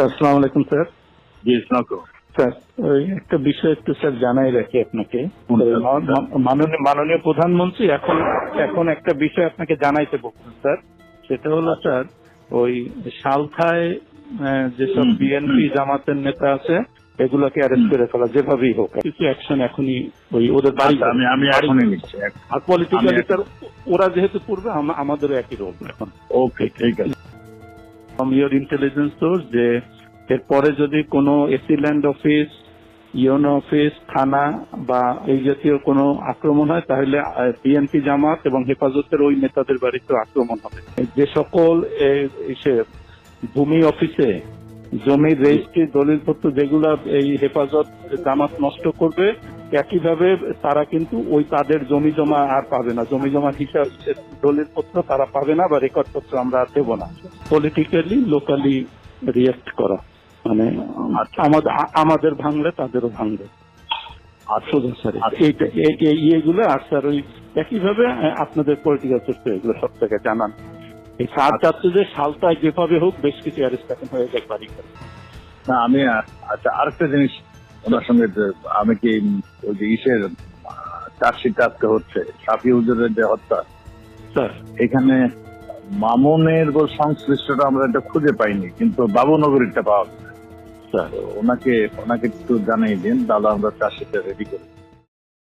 Sir আসসালামু আলাইকুম sir. জি sir ওই একটা বিষয় একটু স্যার জানাই রাখি আপনাকে। মাননীয় প্রধানমন্ত্রী এখন এখন একটা বিষয় আপনাকে জানাইতে বলছেন স্যার। সেটা হলো স্যার ওই সালথায় যেসব বিএনপি জামাতের নেতা আছে এগুলোকে অ্যারেস্ট করে ফেলা যেভাবেই হোক। কিছু অ্যাকশন এখনই ওই ওদের বাড়ি আচ্ছা, আমি আমি এখনই নিচ্ছি আর পলিটিক্যালি স্যার ওরা যেহেতু পূর্বে আমাদেরও একই রোল এখন। ওকে ঠিক আছে। ফ্রম ইয়োর ইন্টেলিজেন্স সোর্স যে এরপরে যদি কোনো AC land office UNO office থানা বা এই জাতীয় কোনো আক্রমণ হয়, তাহলে বিএনপি জামাত এবং হেফাজতের ওই নেতাদের বাড়িতে আক্রমণ হবে। যে সকল ভূমি অফিসে জমির রেজিস্ট্রি, দলিলপত্র যেগুলা এই হেফাজত জামাত নষ্ট করবে একইভাবে তারা কিন্তু ওই তাদের জমি জমা আর পাবে না। জমি জমা হিসাব দলিলপত্র তারা পাবে না বা রেকর্ড পত্র আমরা দেবো না। পলিটিক্যালি লোকালি রিয়েক্ট করা। মানে আচ্ছা। আমাদের আমাদের ভাঙলে তাদেরও ভাঙবে। আচ্ছা। এই ইয়েগুলো আর স্যার ওই একইভাবে আপনাদের পলিটিক্যাল সোর্স এগুলো সব থেকে জানান। এই সার চাচ্ছে যে সালটায় যেভাবে হোক বেশ কিছু অ্যারেস্ট হয়ে যায় বাড়ি না আমি আচ্ছা আরেকটা জিনিস ওনার সঙ্গে আমি কি ওই যে ইসের চার্জশিট আজকে হচ্ছে সাফি হুজুরের যে হত্যা এখানে মামুনের সংশ্লিষ্টটা আমরা এটা খুঁজে পাইনি কিন্তু বাবু নগরীরটা পাওয়া গেছে। ওনাকে ওনাকে একটু জানিয়ে দিন দাদা আমরা চার্জশিটটা রেডি করি